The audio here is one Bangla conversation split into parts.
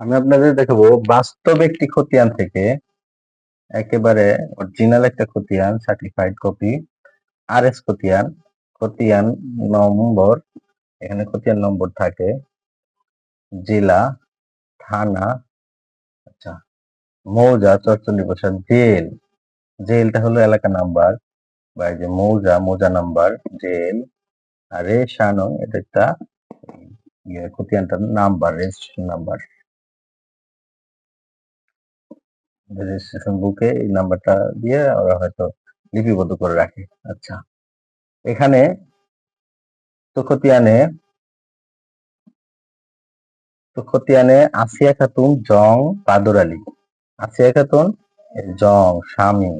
আমি আপনাদের দেখাবো, বাস্তব একটি খতিয়ান থেকে একেবারে অরিজিনাল একটা খতিয়ান সার্টিফাইড কপি আর এস খতিয়ান খতিয়ান নম্বর, এখানে খতিয়ান নম্বর থাকে, জেলা, থানা আচ্ছা মৌজা চরচল্লি বসার জেল, জেলটা হলো এলাকা নাম্বার, বা এই যে মৌজা মৌজা নাম্বার, জেল, আর রে শানং এটা একটা ইয়ে খতিয়ানটার নাম্বার রেজিস্ট্রেশন নাম্বার। রেজিস্ট্রেশন বুকে এই নাম্বারটা দিয়ে ওরা হয়তো লিপিবদ্ধ করে রাখে। আচ্ছা এখানে তো খতিয়ানে তো আসিয়া খাতুন জং বাদর আলী আসিয়া খাতুন জং, স্বামী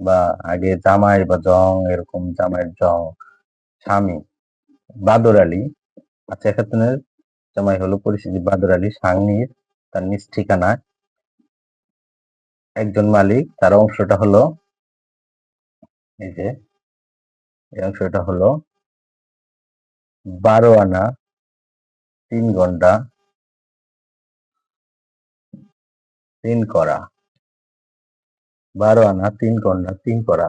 বা আগে জামাই বা জং, এরকম জামাইয়ের জং, স্বামী বাদর আলী আসিয়া খাতুনের জামাই হলো পরিচিতি বাদর আলী সাংনির, তার নিজ ঠিকানা একজন মালিক, তার অংশটা হলো, এই যে, এই অংশটা হলো বারো আনা তিন ঘণ্টা তিন করা। বারো আনা তিন ঘণ্টা তিন করা।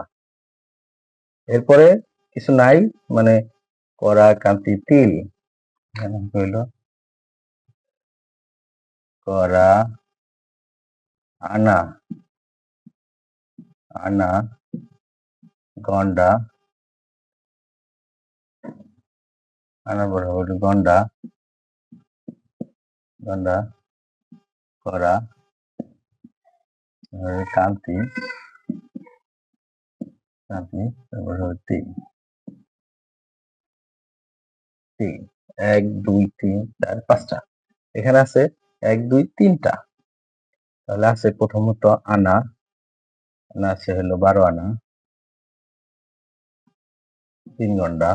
এরপরে কিছু নাই মানে করা কান্তি তিল হইল করা আনা আনা, গন্ডা, আনা বরাবর গন্ডা গন্ডা করা কান্তি কান্তি, তারপরে তিন, এক, দুই, তিন, চার, পাঁচটা। এখানে আছে এক, দুই, তিনটা। তাহলে আছে প্রথমত আনা। আনা আছে হলো বারো আনা। তিন ঘণ্টা।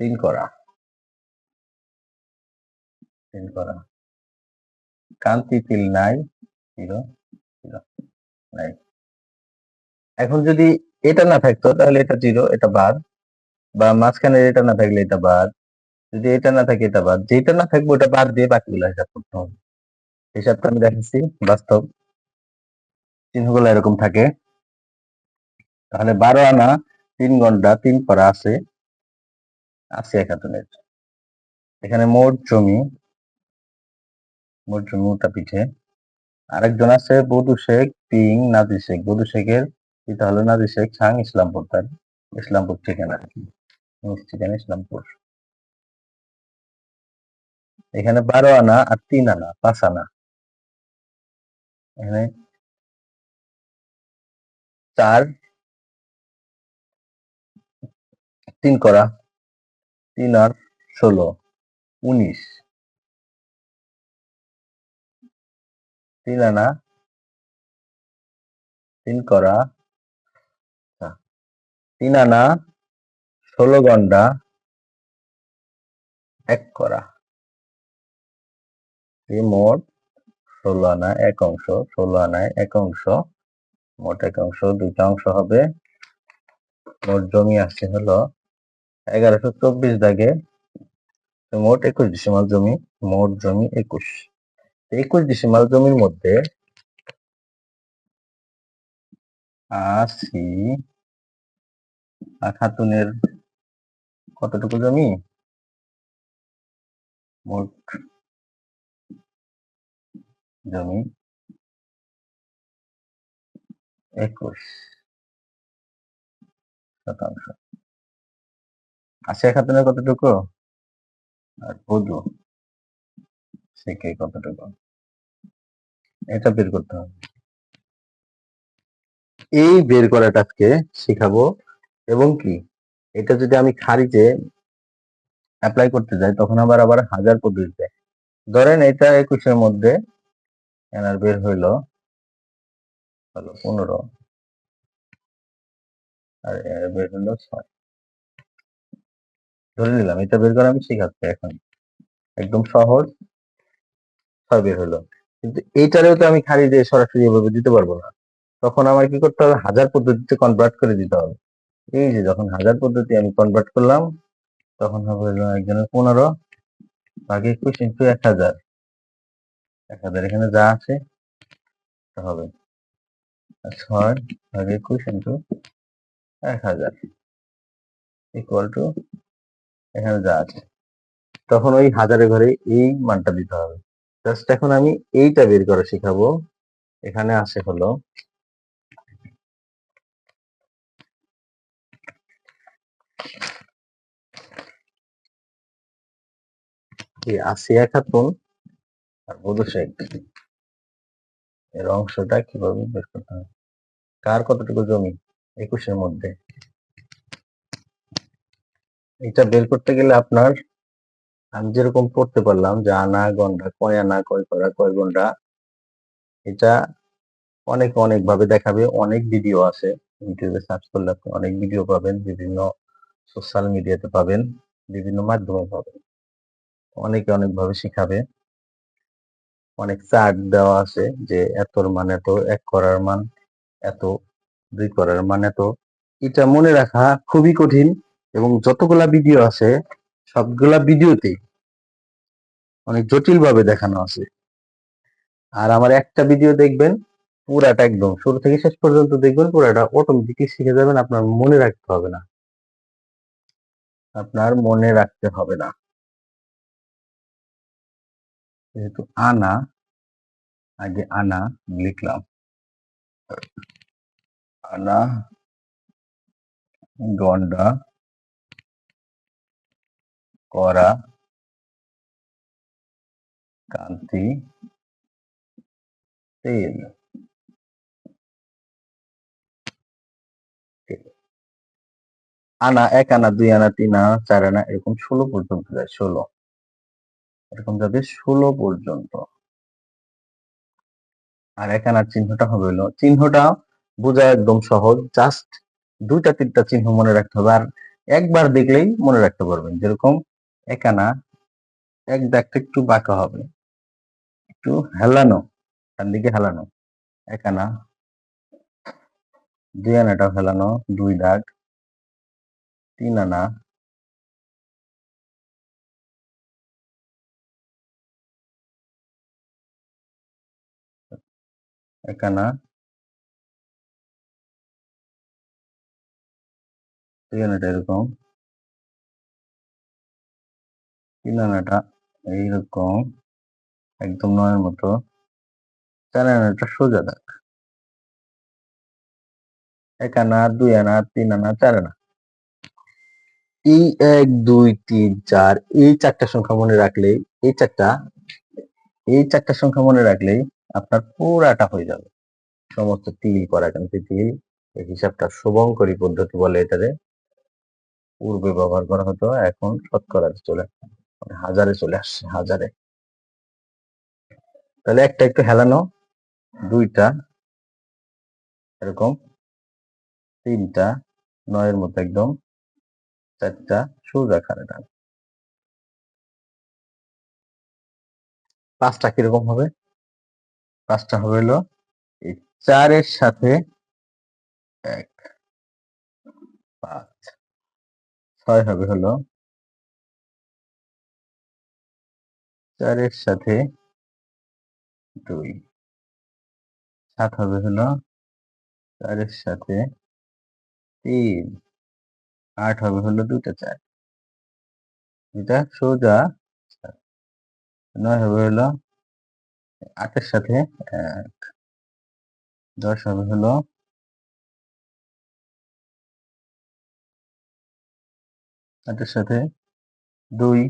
তিন করা। তিন করা। কান্তি তিল নাই। নাই। এখন যদি এটা না থাকতো তাহলে এটা জিরো, এটা বাদ বা মাঝখানে এটা না থাকলে এটা বাদ যদি এটা না থাকে এটা বাদ। যেটা না থাকবে ওটা বাদ দিয়ে বাকিগুলো হিসাব করতে হবে। হিসাবটা আমি দেখাচ্ছি, বাস্তব। চিহ্নগুলো এরকম থাকে। তাহলে বারো আনা, তিন ঘণ্টা, তিন করা আছে। আছে একাতনের এখানে মোট জমি মোট জমি ওটা পিঠে। আরেকজন আছে, বধু শেখ, পিং নাদি শেখ। বধু শেখের পিতা হলো নাদি শেখ সাং ইসলামপুর তার। ইসলামপুর ঠিকানা। ঠিকানা ইসলামপুর। এখানে বারো আনা আর তিন আনা, পাঁচ আনা। এখানে চার, তিন করা, তিন আর ষোলো, উনিশ। তিন আনা, তিন করা, তিন আনা, ষোলো ঘণ্টা এক করা। মোট ষোলো আনা এক অংশ, ষোলো আনায় এক অংশ, মোট এক অংশ, দুইটা অংশ হবে। মোট জমি আসছে হলো এগারোশো চব্বিশ দাগে, মোট একুশ ডিসিমাল জমি, মোট জমি একুশ। একুশ ডিসিমাল জমির মধ্যে আশি খাতুনের কতটুকু জমি? মোট জমি একুশ শতাংশ। আশিয়া খাতুনের কতটুকু? আর বধু শেখে কতটুকু? এটা বের করতে হবে। এই বের করাটা আজকে শিখাবো এবং কি? এটা যদি আমি খারিজে অ্যাপ্লাই করতে যাই, তখন আবার আবার হাজার পদ্ধতিতে ধরেন এটা একুশের মধ্যে এনার বের হইল, হলো পনেরো। আর এর বের হলো ছয়। ধরে নিলাম, এটা বের করা আমি শিখাচ্ছি এখন। একদম সহজ, ছয় বের হলো কিন্তু এইটারেও তো আমি খালি দিয়ে সরাসরি এভাবে দিতে পারব না। তখন আমার কি করতে হবে? হাজার পদ্ধতিতে কনভার্ট করে দিতে হবে। এই যে যখন হাজার পদ্ধতি আমি কনভার্ট করলাম, তখন হবে একজনের পনেরো ভাগে একুশ ইন্টু এক হাজার। এক হাজার এখানে যা আছে হবে। ছয় একুশ ইন্টু এক হাজার ইকুয়াল টু এখানে যা আছে। তখন ওই হাজারের ঘরে এই মানটা দিতে হবে। জাস্ট এখন আমি এইটা বের করা শেখাবো। এখানে আছে হলো আসিয়া খাতুন আর মধু শেখ এর অংশটা কীভাবে বের করতে হবে? কার কতটুকু জমি? একুশের মধ্যে। এটা বের করতে গেলে আপনার, আমি যেরকম পড়তে পারলাম যে আনা, গন্ডা, কয় আনা, কয় করা, কয় গন্ডা, এটা অনেক অনেক ভাবে দেখাবে। অনেক ভিডিও আছে। ইউটিউবে সার্চ করলে আপনি অনেক ভিডিও পাবেন। বিভিন্ন সোশ্যাল মিডিয়াতে পাবেন। বিভিন্ন মাধ্যমে পাবেন। অনেকে অনেকভাবে শিখাবে। অনেক চার্ট দেওয়া আছে যে এতর মান এত, এক করার মান এত, দুই করার মান এত। এটা মনে রাখা খুবই কঠিন এবং যতগুলা ভিডিও আছে, সবগুলা ভিডিওতেই অনেক জটিল ভাবে দেখানো আছে। আর আমার একটা ভিডিও দেখবেন, পুরাটা একদম শুরু থেকে শেষ পর্যন্ত দেখবেন, পুরাটা অটোমেটিকলি শিখে যাবেন, আপনার মনে রাখতে হবে না। আপনার মনে রাখতে হবে না। যেহেতু আনা, আগে আনা লিখলাম। আনা, গন্ডা, করা, কান্তি, তেল। আনা, এক আনা, দুই আনা, তিন আনা, চার আনা, এরকম ষোলো পর্যন্ত যায়, ষোলো। এরকম যাবে ষোলো পর্যন্ত। আর এক আনার চিহ্নটা হবে হলো, চিহ্নটা বোঝা একদম সহজ জাস্ট দুইটা তিনটা চিহ্ন মনে রাখতে হবে। আর একবার দেখলেই মনে রাখতে পারবেন যেরকম এক আনা এক দাগটা একটু বাঁকা হবে, একটু হেলানো, ডান দিকে হেলানো। একানা দুই আনাটা হেলানো, দুই দাগ, তিন আনা এক আনা দুই এরকম। তিন আনাটা এইরকম। একদম নয়ের মতো। চার আনাটা সোজা দাগ এক আনা দুই আনা তিন আনা চার আনা এই এক, দুই, তিন, চার, এই চারটা সংখ্যা মনে রাখলেই, এই চারটা এই চারটা সংখ্যা মনে রাখলেই আপনার পুরাটা হয়ে যাবে। সমস্ত তিল করা কিন্তু তিল, এই হিসাবটা শুভঙ্করী পদ্ধতি বলে এটাতে পূর্বে ব্যবহার করা হতো, এখন শতকরা চলে মানে হাজারে চলে আসছে, হাজারে। তাহলে একটা একটু হেলানো। দুইটা, এরকম। তিনটা, নয়ের মতো একদম। চারটা সোজা খানে পাঁচটা কীরকম হবে? পাঁচটা হবে হলো এই চারের সাথে এক, পাঁচ, ছয় হবে হলো চারের সাথে দুই, সাত হবে হলো চারের সাথে তিন, আট হবে হলো দুটা চার এটা সোজা। নয় হবে হলো আটের সাথে এক। দশ হবে হলো আটের সাথে দুই।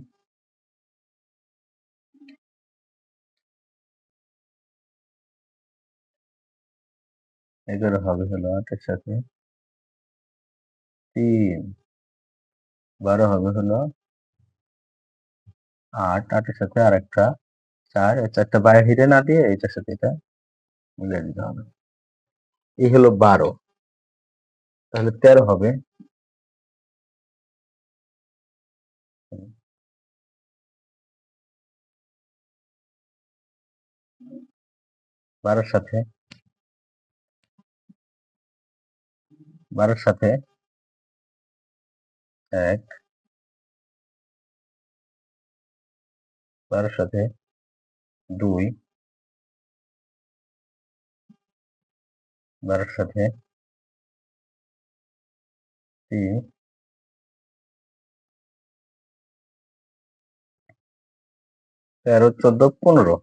এগারো হবে হলো আটের সাথে তিন। বারো হবে হলো আট। আটের সাথে আর একটা চার চারটা বাইরে না দিয়ে এটার সাথে এটা মিলিয়ে দিতে হবে। এই হলো বারো। তাহলে তেরো হবে। বারোর সাথে। বারোর সাথে এক। বারোর সাথে দুই। বারোর সাথে তিন। তেরো, চোদ্দ, পনেরো।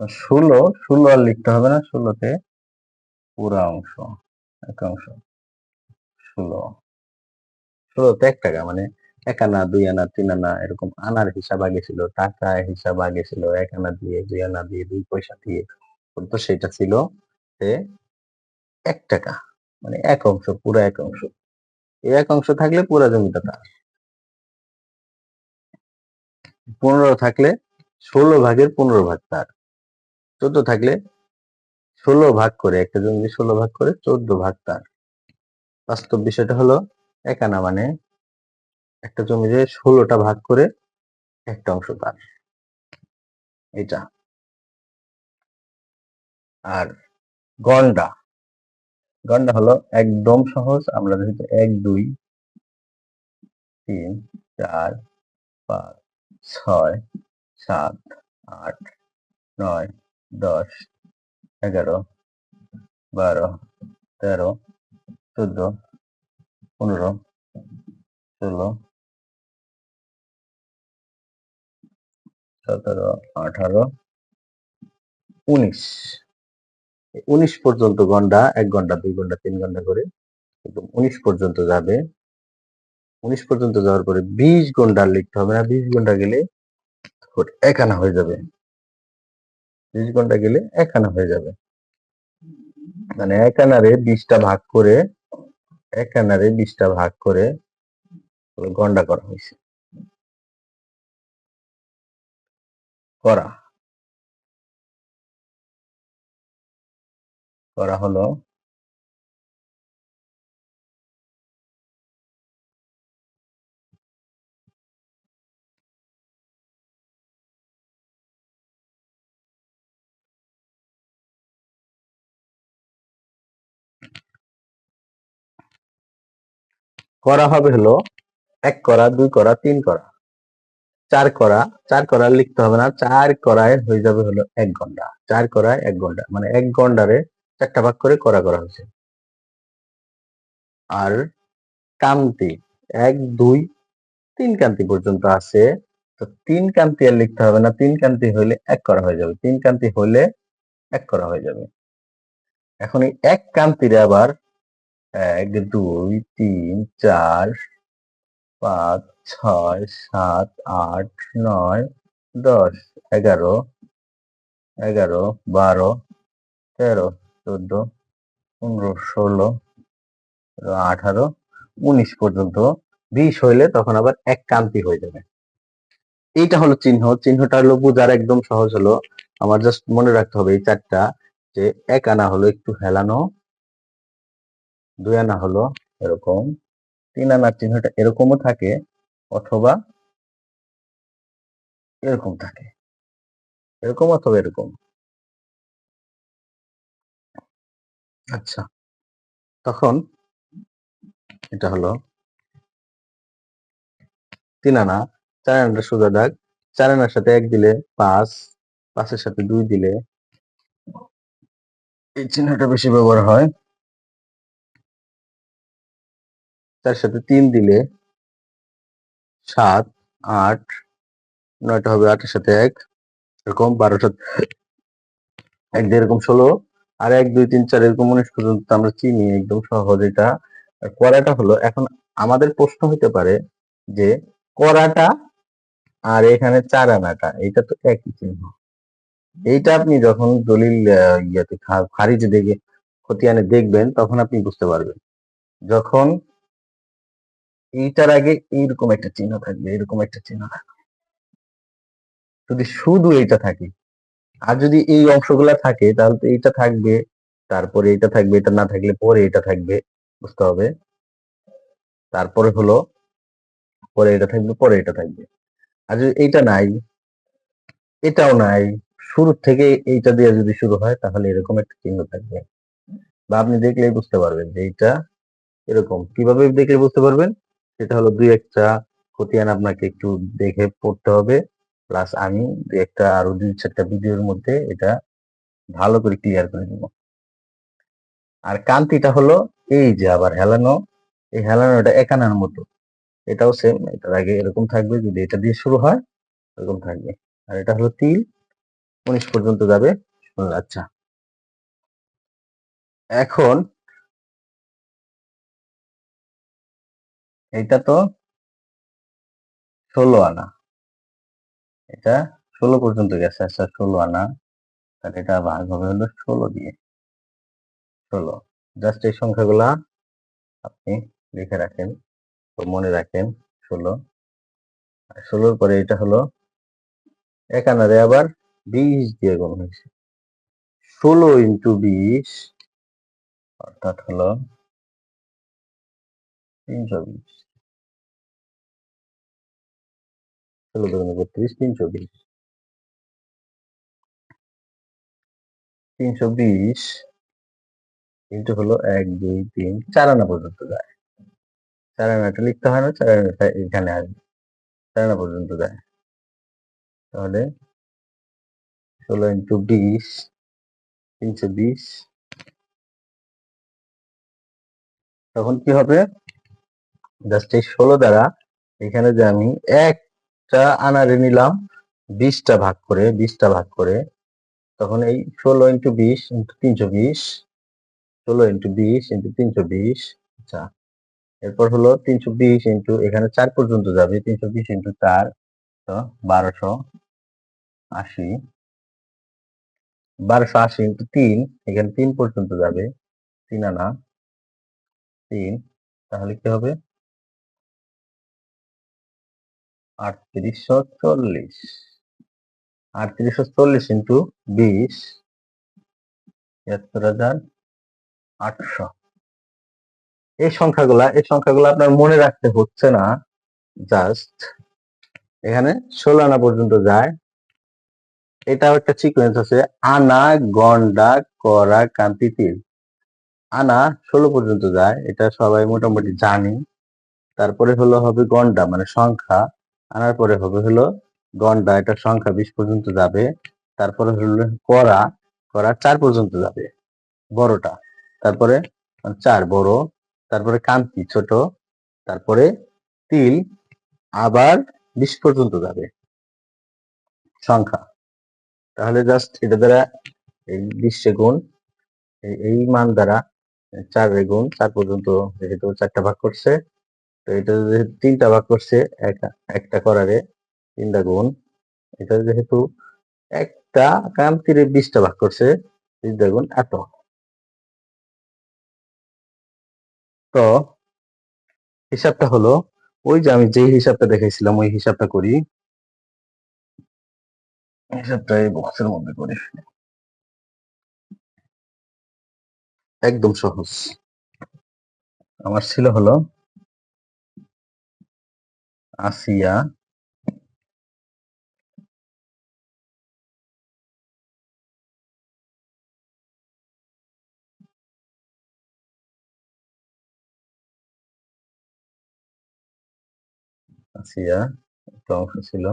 ষোলো ষোলো আর লিখতে হবে না, ষোলোতে পুরা অংশ, এক অংশ। ষোলো। ষোলোতে এক টাকা মানে এক আনা দুই আনা তিন আনা এরকম আনার হিসাব আগে ছিল টাকা হিসাব আগে ছিল এক আনা দিয়ে দুই আনা দিয়ে, দুই পয়সা দিয়ে। তো সেটা ছিল এক টাকা মানে এক অংশ, পুরো এক অংশ। এই এক অংশ থাকলে পুরো জমিটা তার। পনেরো থাকলে ষোলো ভাগের পনেরো ভাগ তার। চোদ্দ থাকলে ষোলো ভাগ করে, একটা জমি ষোলো ভাগ করে চোদ্দ ভাগ তার। বাস্তব বিষয়টা হলো এক আনা মানে একটা জমিতে ষোলোটা ভাগ করে একটা অংশ তার। এটা আর গন্ডা। গন্ডা হলো একদম সহজ, আমরা এক, দুই, তিন, চার, পাঁচ, ছয়, সাত, আট, নয়, দশ, এগারো, বারো, তেরো, চোদ্দ, পনেরো, ষোলো সতেরো, আঠারো, উনিশ। উনিশ পর্যন্ত ঘণ্টা, এক ঘণ্টা, দুই ঘণ্টা, তিন ঘণ্টা করে একদম উনিশ পর্যন্ত যাবে। উনিশ পর্যন্ত যাওয়ার পরে বিশ ঘণ্টা লিখতে হবে না। বিশ ঘণ্টা গেলে এক আনা হয়ে যাবে। বিশ ঘণ্টা গেলে এক আনা হয়ে যাবে। মানে এক আনারে বিশটা ভাগ করে এক আনারে বিশটা ভাগ করে গন্ডা করা হয়েছে। করা। করা হলো করা হবে হলো এক করা দুই করা তিন করা। চার করা চার করা লিখতে হবে না, চার করায় হয়ে যাবে হলো এক ঘণ্টা। চার করায় এক ঘণ্টা মানে এক ঘন্টারে চারটা ভাগ করে করা করা হয়েছে। আর কান্তি এক, দুই, তিন কান্তি পর্যন্ত আছে। তো তিন কান্তি আর লিখতে হবে না, তিন কান্তি হইলে এক করা হয়ে যাবে। তিন কান্তি হইলে এক করা হয়ে যাবে। এখন এই এক কান্তিরে আবার এক, দুই, তিন, চার, পাঁচ ছয়, সাত, আট, নয়, দশ, এগারো এগারো, বারো, তেরো, চোদ্দ, পনেরো, ষোলো, আঠারো, উনিশ পর্যন্ত বিশ হইলে তখন আবার এক কান্তি হয়ে যাবে। এইটা হলো চিহ্ন। চিহ্নটা হলো বোঝার একদম সহজ হলো। আমার জাস্ট মনে রাখতে হবে এই চারটা যে এক আনা হলো একটু হেলানো, দুই আনা হলো এরকম, তিন আনার চিহ্নটা এরকমও থাকে। অথবা এরকম থাকে। এরকম অথবা এরকম। আচ্ছা তখন এটা হলো তিন আনা, চার আনাটা সোজা দাগ, চার আনার সাথে এক দিলে পাঁচ, পাঁচের সাথে দুই দিলে এই চিহ্নটা বেশি ব্যবহার হয়। তার সাথে তিন দিলে সাত, আট, নয়টা হবে আটের সাথে এক, এরকম বারো সাথে এক দিয়ে এরকম ষোলো, আর এক, দুই, তিন, চার এরকম উনিশ পর্যন্ত আমরা চিনি একদম সহজ এটা। করাটা হলো, এখন আমাদের প্রশ্ন হতে পারে যে করাটা আর এখানে চার আনাটা এটা তো একই চিহ্ন। এইটা আপনি যখন দলিল ইয়াতে খারিজে দেখে, খতিয়ানে দেখবেন, তখন আপনি বুঝতে পারবেন। যখন এইটার আগে এইরকম একটা চিহ্ন থাকবে এরকম একটা চিহ্ন থাকবে। যদি শুধু এইটা থাকে, আর যদি এই অংশগুলা থাকে, তাহলে তো এইটা থাকবে, তারপরে এটা থাকবে, এটা না থাকলে পরে এটা থাকবে, বুঝতে হবে? তারপরে হলো, পরে এটা থাকবে, পরে এটা থাকবে। আর যদি এইটা নাই, এটাও নাই, শুরু থেকে এইটা দিয়ে যদি শুরু হয়, তাহলে এরকম একটা চিহ্ন থাকবে। বা আপনি দেখলেই বুঝতে পারবেন যে এইটা এরকম। কীভাবে দেখলে বুঝতে পারবেন? সেটা হলো দুই একটা খতিয়ান আপনাকে একটু দেখে পড়তে হবে। প্লাস আমি দু একটা আরও দুই চারটা ভিডিওর মধ্যে এটা ভালো করে ক্লিয়ার করে দিব আর কান্তিটা হলো এই যে আবার হেলানো। এই হেলানোটা একানার মতো। এটাও সেম এটার আগে এরকম থাকবে। যদি এটা দিয়ে শুরু হয়, এরকম থাকবে। আর এটা হলো তিল। উনিশ পর্যন্ত যাবে। আচ্ছা। এখন এটা তো ষোলো আনা। এটা ষোলো পর্যন্ত গেছে আচ্ছা ষোলো আনা। তাহলে এটা ভাগ হবে হলো ষোলো দিয়ে। ষোলো। জাস্ট এই সংখ্যাগুলা আপনি লিখে রাখেন তো মনে রাখেন ষোলো। আর ষোলোর পরে এটা হলো একানারে আবার বিশ দিয়ে গুণ হয়েছে। ষোলো ইন্টু বিশ অর্থাৎ হলো তিনশো বিশ। ষোলো দুগুণ বত্রিশ তিনশো বিশ তিনশো বিশ ইন্টু হলো এক, দুই, তিন, চার আনা পর্যন্ত যায়। চার আনাটা লিখতে হয় না, চার আনাটা এখানে আসবে। চার আনা পর্যন্ত যায়। তাহলে ষোলো ইন্টু বিশ, তিনশো বিশ। তখন কি হবে? জাস্ট এই ষোলো দ্বারা এখানে যে আমি একটা আনারে নিলাম, বিশটা ভাগ করে, বিশটা ভাগ করে। তখন এই ষোলো ইন্টু বিশ ইন্টু তিনশো বিশ, ষোলো ইন্টু বিশ ইন্টু তিনশো বিশ আচ্ছা। এরপর হলো তিনশো বিশ ইন্টু, এখানে চার পর্যন্ত যাবে, তিনশো বিশ ইন্টু চার, তো বারোশো আশি। বারোশো আশি ইন্টু তিন, এখানে তিন পর্যন্ত যাবে, তিন আনা, তিন। তাহলে কি হবে? আটত্রিশশো চল্লিশ। আটত্রিশশো চল্লিশ ইন্টু বিশ, তিয়াত্তর হাজার আটশো। এই সংখ্যাগুলা, এই সংখ্যাগুলো আপনার মনে রাখতে হচ্ছে না, জাস্ট এখানে ষোলো আনা পর্যন্ত যায়। এটাও একটা সিকোয়েন্স আছে, আনা, গন্ডা, করা, কান্তি, তিল। আনা ষোলো পর্যন্ত যায়, এটা সবাই মোটামুটি জানি। তারপরে হলো হবে গন্ডা মানে সংখ্যা। আনার পরে হবে হলো গন্ডা এটা সংখ্যা বিশ পর্যন্ত যাবে, তারপরে হলো করা করা চার পর্যন্ত যাবে, বড়টা, তারপরে চার বড়, তারপরে কান্তি ছোট, তারপরে তিল, আবার বিশ পর্যন্ত যাবে সংখ্যা। তাহলে জাস্ট এটা দ্বারা এই বিশ্বে গুণ এই মান দ্বারা চার গুণ, চার পর্যন্ত যেহেতু চারটা ভাগ করছে তো এটা যেহেতু তিনটা ভাগ করছে, একটা করারে তিনটা গুণ। এটা যেহেতু একটা কান্তিরে বিশটা ভাগ করছে, তিনটা গুণ এত। তো হিসাবটা হলো, ওই যে আমি যে হিসাবটা দেখাইছিলাম, ওই হিসাবটা করি। হিসাবটা এই বক্সের মধ্যে করি। একদম সহজ। আমার ছিল হলো আসিয়া আসিয়া একটা অংশ ছিল।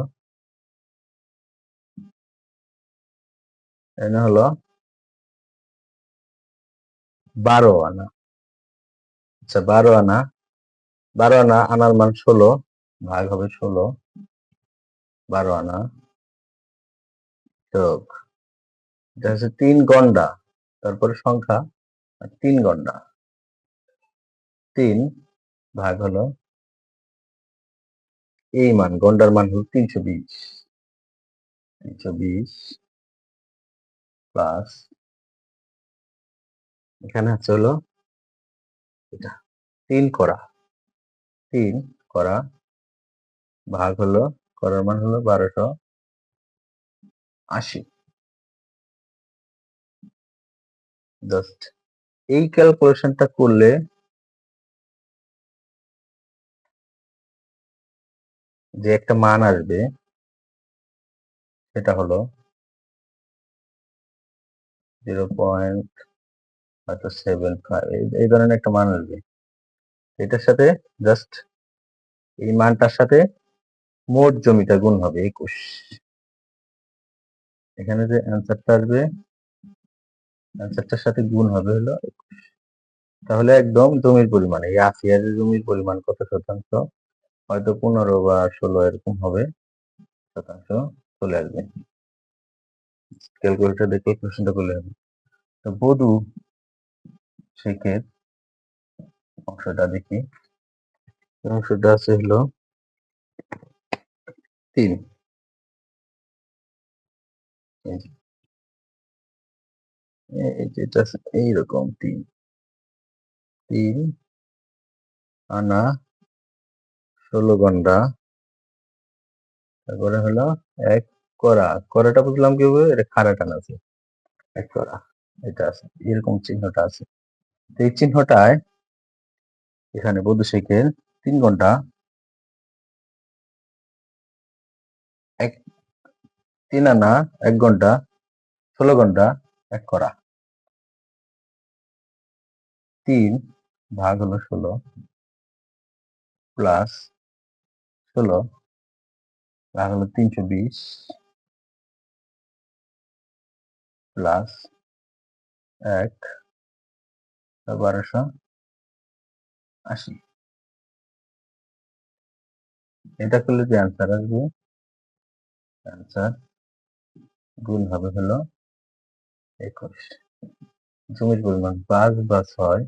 এটা হলো বারো আনা। আচ্ছা বারো আনা। বারো আনা, আনার মান ষোলো। ভাগ হবে ষোলো। বারো আনা। যোগ। এটা হচ্ছে তিন গন্ডা। তারপরে সংখ্যা তিন গন্ডা। তিন ভাগ হলো এই মান, গন্ডার মান হলো তিনশো বিশ। তিনশো বিশ প্লাস এখানে হচ্ছে হলো এটা, তিন করা। তিন করা ভাগ হলো, করার মান হলো বারোশো আশি। জাস্ট এই ক্যালকুলেশনটা করলে যে একটা মান আসবে, সেটা হলো জিরো পয়েন্ট হয়তো সেভেন ফাইভ এই ধরনের একটা মান আসবে। এটার সাথে জাস্ট এই মানটার সাথে মোট জমিটা গুণ হবে একুশ। এখানে যে অ্যান্সারটা আসবে অ্যান্সারটার সাথে গুণ হবে হলো 21 তাহলে একদম জমির পরিমাণ, এই আশি হাজার জমির পরিমাণ কত শতাংশ? হয়তো পনেরো বা ষোলো এরকম হবে শতাংশ চলে আসবে। ক্যালকুলেটর দেখে প্রশ্নটা করলে হবে। তো বধূ শেখের অংশটা দেখি। অংশটা আছে হলো তিন। এইরকম তিন। তিন। আনা, ষোলো ঘণ্টা। তারপরে হলো এক করা। করাটা বুঝলাম কি হবে এটা খাড়া টান আছে। এক করা। এটা আছে। এরকম চিহ্নটা আছে। এই চিহ্নটায় এখানে বধূ শেখের তিন ঘণ্টা তিন আনা, এক ঘণ্টা, ষোলো ঘণ্টা, এক করা তিন ভাগ হলো ষোলো প্লাস ষোলো ভাগ হলো তিনশো বিশ প্লাস এক বারোশো আশি। এটা করলে যে অ্যান্সার আসবে অ্যান্সার গুণ হবে হলো একুশ। জমির পরিমাণ পাঁচ বা ছয়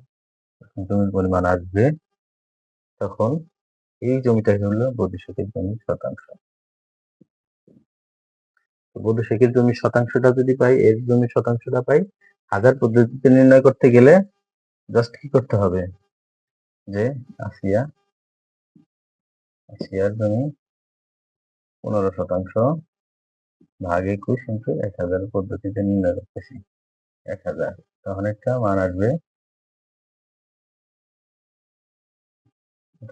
জমির পরিমাণ আসবে, তখন এই জমিটা হলো বধুশেখের জমির শতাংশ। তো বধুশেখের জমির শতাংশটা যদি পাই, এর জমির শতাংশটা পাই, হাজার পদ্ধতিতে নির্ণয় করতে গেলে জাস্ট কি করতে হবে? যে আসিয়া, আসিয়ার জমি পনেরো শতাংশ ভাগ একুশ ইন্টু এক হাজার পদ্ধতিতে নির্ণয় করতেছি এক হাজার, তখন একটা মান আসবে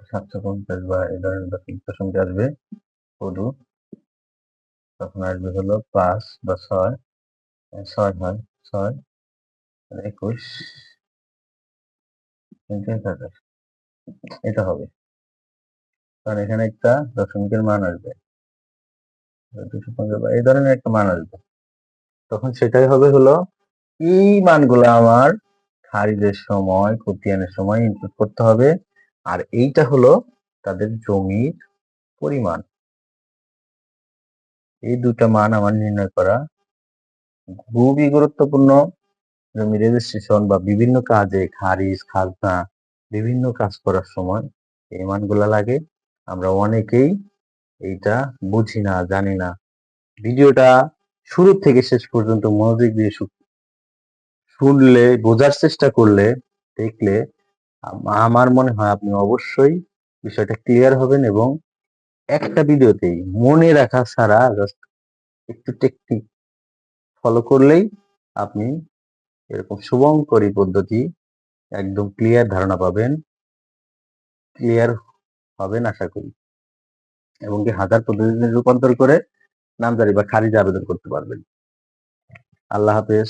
সাতশো পঞ্চাশ বা এই ধরনের দশমিক সংখ্যা আসবে বধু তখন আসবে হলো পাঁচ বা ছয় ছয় হয়, ছয় একুশ ইন্টু এক হাজার। এটা হবে। কারণ এখানে একটা দশমিকের মান আসবে। দুশো পঞ্চাশ এই ধরনের একটা মান আসবে। তখন সেটাই হবে হলো, এই মানগুলো আমার খারিজের সময়, খতিয়ানের সময় ইনপুট করতে হবে। আর এইটা হলো তাদের জমির পরিমাণ। এই দুটা মান আমার নির্ণয় করা খুবই গুরুত্বপূর্ণ। জমি রেজিস্ট্রেশন বা বিভিন্ন কাজে খারিজ, খাজনা, বিভিন্ন কাজ করার সময় এই মানগুলা লাগে। আমরা অনেকেই এইটা বুঝি না, জানি না। ভিডিওটা শুরু থেকে শেষ পর্যন্ত মনোযোগ দিয়ে শুনলে, বোঝার চেষ্টা করলে, দেখলে আম- আমার মনে হয় আপনি অবশ্যই বিষয়টা ক্লিয়ার হবেন এবং একটা ভিডিওতেই মনে রাখা ছাড়া জাস্ট একটু টেকনিক ফলো করলেই আপনি এরকম শুভঙ্করী পদ্ধতি একদম ক্লিয়ার ধারণা পাবেন ক্লিয়ার হবেন আশা করি। এবং কি হাজার পদ্ধতিতে রূপান্তর করে নামজারি বা খারিজ আবেদন করতে পারবেন। আল্লাহ হাফেজ।